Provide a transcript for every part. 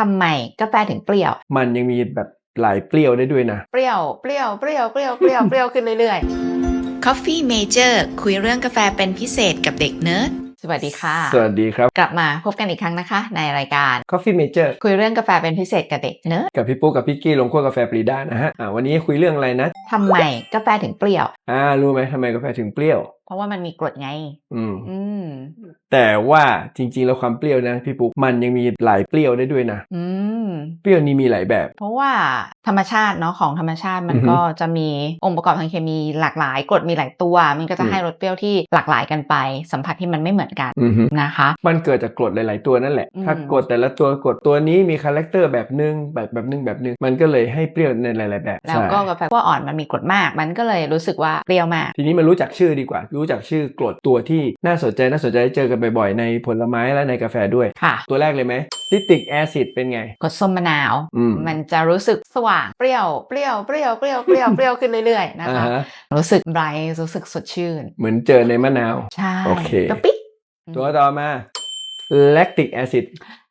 ทำไมกาแฟถึงเปรี้ยว มันยังมีแบบหลายเปรี้ยวได้ด้วยนะ เปรี้ยว เปรี้ยว เปรี้ยว เปรี้ยว เปรี้ยว เปรี้ยวขึ้นเรื่อย Coffee Major คุยเรื่องกาแฟเป็นพิเศษกับเด็กเนิร์ดๆสวัสดีค่ะ สวัสดีครับ กลับมาพบกันอีกครั้งนะคะ ในรายการ Coffee Major คุยเรื่องกาแฟเป็นพิเศษกับเด็กเนอะกับพี่ปุ๊กกับพี่กี้ลงขั้วกาแฟปรีดานะฮะ อ่าวันนี้คุยเรื่องอะไรนะ ทำไมกาแฟถึงเปรี้ยว อ่า รู้ไหมทำไมกาแฟถึงเปรี้ยวเพ ราะว่ามันมีกรดไง อืม อืม แต่ว่าจริงๆ แล้วความเปรี้ยวนะพี่ปุ๊กมันยังมีหลายเปรี้ยวได้ด้วยนะ อืม เปรี้ยวนี้มีหลายแบบ เพราะว่าธรรมชาติเนาะของธรรมชาติมันอือฮึก็จะมีองค์ประกอบทางเคมีหลากหลายกรดมีหลายตัว มันก็จะอืมให้รสเปรี้ยวที่หลากหลายกันไป สัมผัสที่มันไม่เหมือนกันอือฮึนะคะ มันเกิดจากกรดหลาย ๆ ตัวนั่นแหละอืมถ้ากรดแต่ละตัวกรดตัวนี้มีคาแรคเตอร์แบบนึงแบบแบบนึงแบบนึงมันก็เลยให้เปรี้ยวในหลาย ๆ แบบ แล้วก็ใช่กาแฟขั้วอ่อนมันมีกรดมาก มันก็เลยรู้สึกว่าเปรี้ยวมาก ทีนี้มารู้จักชื่อดีกว่ารู้จักชื่อกรดตัวที่น่าสนใจน่าสนใจเจอกันบ่อยๆ ในผลไม้และในกาแฟด้วย ค่ะ ตัวแรกเลยไหมซิตริกแอซิดเป็นไงกรดส้มมะนาว อืม มันจะรู้สึกสว่างเปรี้ยวเปรี้ยวเปรี้ยวเปรี้ยวเปรี้ยวเปรี้ยวขึ้นเรื่อยๆนะอ่าคะฮะรู้สึกไบรท์รู้สึกสดชื่น เหมือนเจอในมะนาว ใช่โอเคปปิ๊กตัวต่อมาแลคติกแอซิด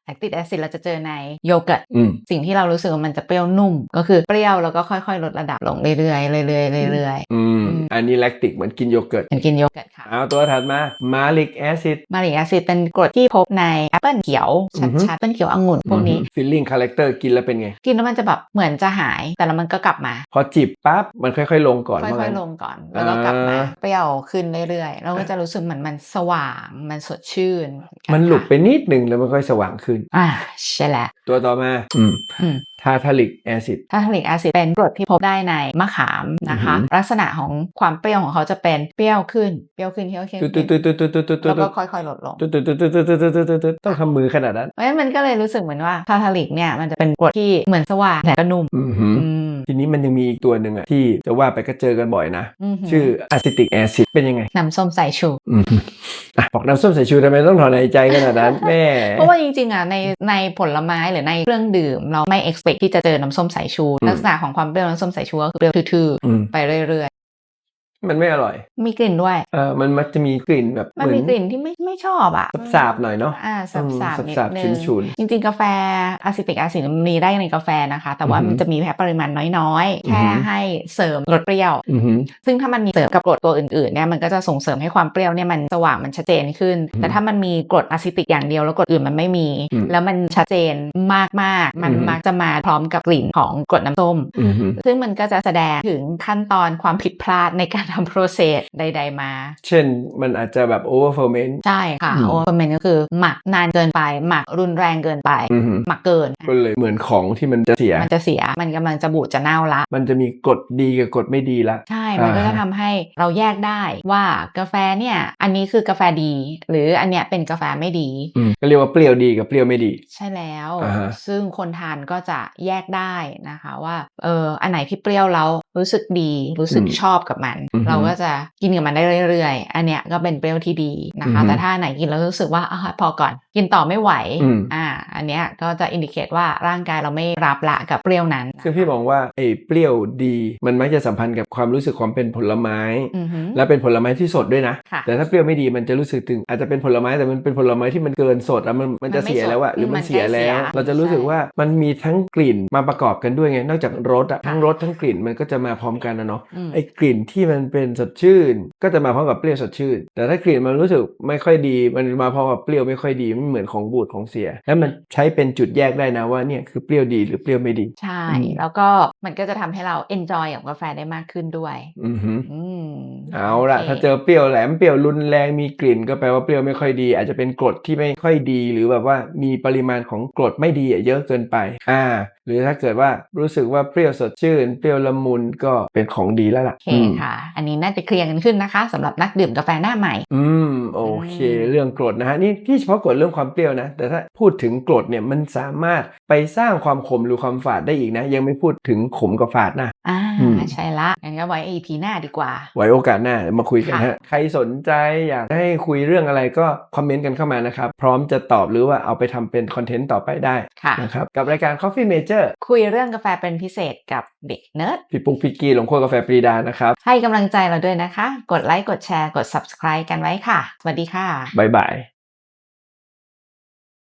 แลคติกแอซิดเราจะเจอในโยเกิร์ตอืมสิ่งที่เรารู้สึกว่ามันจะเปรี้ยวนุ่ม ก็คือเปรี้ยวแล้วก็ค่อยๆ ลดระดับลงเรื่อยๆเรื่อยๆเรื่อยอืมอืมอันนี้แลคติกเหมือนกินโยเกิร์ตๆเหมือนกินโยเกิร์ตค่ะเอาตัวถัดมามาลิกแอซิดมาริกแอซิดเป็นกรดที่พบในแอปเปิลเขียวอือฮึชัดๆแอปเปิลเขียวองุ่นพวกนี้ฟิลลิ่งคาแรคเตอร์กินแล้วเป็นไง กินแล้วมันจะแบบเหมือนจะหายแต่แล้วมันก็กลับมา พอจิบปั๊บมันค่อยๆ ลงก่อนค่ว่าอยงั้นๆลงก่อนแล้วก็กลับมาอ่าเปรี้ยวขึ้นเรื่อยๆเราก็จะรู้สึกเหมือนมันสว่างมันสดชื่น มันหลุดไปค่ะนิดนึงแล้วมันค่อยสว่างขึ้นน อ่าใช่แล้วตัวต่อมาอืมทาทาลิกแอซิดทาทาลิกแอซิดเป็นกรดที่พบได้ในมะขามนะคะ ลักษณะของความเปรี้ยวของเขาจะเป็นเปรี้ยวขึ้น เปรี้ยวขึ้นเปรี้ยวขึ้นแล้วก็ค่อยๆลดลงต้องทำมือขนาดนั้นเพราะฉะนั้นมันก็เลยรู้สึกเหมือนว่าทาทาลิกเนี่ยมันจะเป็นกรดที่เหมือนสว่านแต่ก็นุ่ม ทีนี้มันยังมีอีกตัวหนึ่งอะที่จะว่าไปก็เจอกันบ่อยนะหืชื่ออะซิติกแอซิดเป็นยังไง น้ำส้มสายชูอืมอะบอกน้ำส้มสายชูทำไมต้องถอนหายใจขนาดนั้นแม่ เพราะว่าจริงๆอะในในผลไม้หรือในเครื่องดื่ม เราไม่ expect ที่จะเจอน้ำส้มสายชูอืมลักษณะของความเปรี้ยวน้ำส้มสายชูก็คือเปรี้ยวทื่ออืมๆไปเรื่อย มันไม่อร่อยๆมีกลิ่นด้วย เออมันมักจะมีกลิ่นแบบมันมีกลิ่นที่ไม่ไม่ชอบอะสาบๆหน่อยเนาะอ่าสับอืมสาบนิดสับๆนึฉุนงฉุนจริง ๆ กาแฟอะซิติกแอซิดมันมีได้ในกาแฟนะคะ แต่ว่าอือหือมันจะมีแค่ปริมาณน้อยๆ แค่อือหือให้เสริมรสเปรี้ยวอือหือซึ่งถ้ามันมีเสริมกับกรดตัวอื่นๆเนี่ยมันก็จะส่งเสริมให้ความเปรี้ยวเนี่ยมันสว่างมันชัดเจนขึ้นอืมแต่ถ้ามันมีกรดอะซิติกอย่างเดียวแล้วกรดอื่นมันไม่มีอืมแล้วมันชัดเจนมากๆ มันอือหือมักจะมาพร้อมกับกลิ่นของกรดน้ำส้มอือหือซึ่งมันก็จะแสดงถึงขั้นตอนความผิดพลาดในการทำโปรเซสใด ๆมา เช่นมันอาจจะแบบโอเวอร์เฟอร์เมนต์ใช่ค่ะอืมโอเวอร์เมนก็คือหมักนานเกินไป หมักรุนแรงเกินไปอือหือหมักเกิน ก็เลยเหมือนของที่มันจะเสีย มันจะเสีย มันกำลังจะบูดจะเน่าละ มันจะมีกฎดีกับกฎไม่ดีละใช่ มันก็อ่าจะทำให้เราแยกได้ว่ากาแฟเนี่ย อันนี้คือกาแฟดี หรืออันเนี้ยเป็นกาแฟไม่ดีอืมก็เรียกว่าเปรี้ยวดีกับเปรี้ยวไม่ดี ใช่แล้วอ่าฮะซึ่งคนทานก็จะแยกได้นะคะว่าเอออันไหนที่เปรี้ยวแล้วรู้สึกดีรู้สึกชอบกับมัน เราก็จะกินกับมันได้เรื่อยๆ อันเนี้ยก็เป็นเปรี้ยวที่ดีนะคะ แต่ถ้าอันไหนกินแล้วรู้สึกว่าอะพอก่อน กินต่อไม่ไหวอืมอ่าอันเนี้ยก็จะอินดิเคตว่าร่างกายเราไม่รับละกับเปรี้ยวนั้น คือพี่มองว่าไอ้เปรี้ยวดีมันมักจะสัมพันธ์กับความรู้สึกความเป็นผลไม้อือหือและเป็นผลไม้ที่สดด้วยนะค่ะแต่ถ้าเปรี้ยวไม่ดีมันจะรู้สึกถึง อาจจะเป็นผลไม้แต่มันเป็นผลไม้ที่มันเกินสดแล้วมันมันจะมันไม่เสียแล้วอะสดหรือมัมันนเสียแล้วใกล้เสียเราจะรู้สึกใช่ว่ามันมีทั้งกลิ่นมาประกอบกันด้วยไง นอกจากรสอะค่ะทั้งรสทั้งกลิ่นมันก็จะมาพร้อมกันนะเนาะอืมไอ้กลิ่นที่มันเป็นสดชื่น ก็จะมาพร้อมกับเปรี้ยวสดชื่น แต่ถ้ากลิ่นมันรู้สึกไม่ค่อยดี มันมาพร้อมกับเปรี้ยวไม่ค่อยดีมันเหมือนของบูดของเสีย แล้วมันใช้เป็นจุดแยกได้นะว่าเนี่ยคือเปรี้ยวดีหรือเปรี้ยวไม่ดี ใช่อืมแล้วก็มันก็จะทำให้เรา enjoy กับกาแฟได้มากขึ้นด้วย Mm-hmm. Mm. เอาละโคถ้าเจอเปรี้ยวแหลมเปรี้ยวรุนแรงมีกลิ่น ก็แปลว่าเปรี้ยวไม่ค่อยดี อาจจะเป็นกรดที่ไม่ค่อยดี หรือแบบว่ามีปริมาณของกรดไม่ดีอะเยอะเกินไปอ่าหรือถ้าเกิดว่ารู้สึกว่าเปรี้ยวสดชื่น เปรี้ยวละมุนก็เป็นของดีแล้วล่ะโอเคอืมค่ะ อันนี้น่าจะเคลียร์กันขึ้นนะคะสำหรับนักดื่มกาแฟหน้าใหม่ อืมโอเคอืมเรื่องกรดนะฮะนี่ที่เฉพาะกรดเรื่องความเปรี้ยวนะ แต่ถ้าพูดถึงกรดเนี่ยมันสามารถไปสร้างความขมหรือความฝาดได้อีกนะ ยังไม่พูดถึงขมกับฝาดนะอ่าอืมใช่ละงั้นก็ไว้ EP หน้าดีกว่า ไว้โอกาสหน้ามาคุยกันค่ะฮะใครสนใจอยากให้คุยเรื่องอะไรก็คอมเมนต์กันเข้ามานะครับ พร้อมจะตอบหรือว่าเอาไปทำเป็นคอนเทนต์ต่อไปได้ค่ะนะครับกับรายการ Coffee Major คุยเรื่องกาแฟเป็นพิเศษกับเด็กเนิร์ดพี่ปุ๊กพี่กี้ลงขั้วกาแฟปรีดานะครับ ให้กำลังใจเราด้วยนะคะ กดไลค์กดแชร์กด subscribe กันไว้ค่ะ สวัสดีค่ะบ๊ายบาย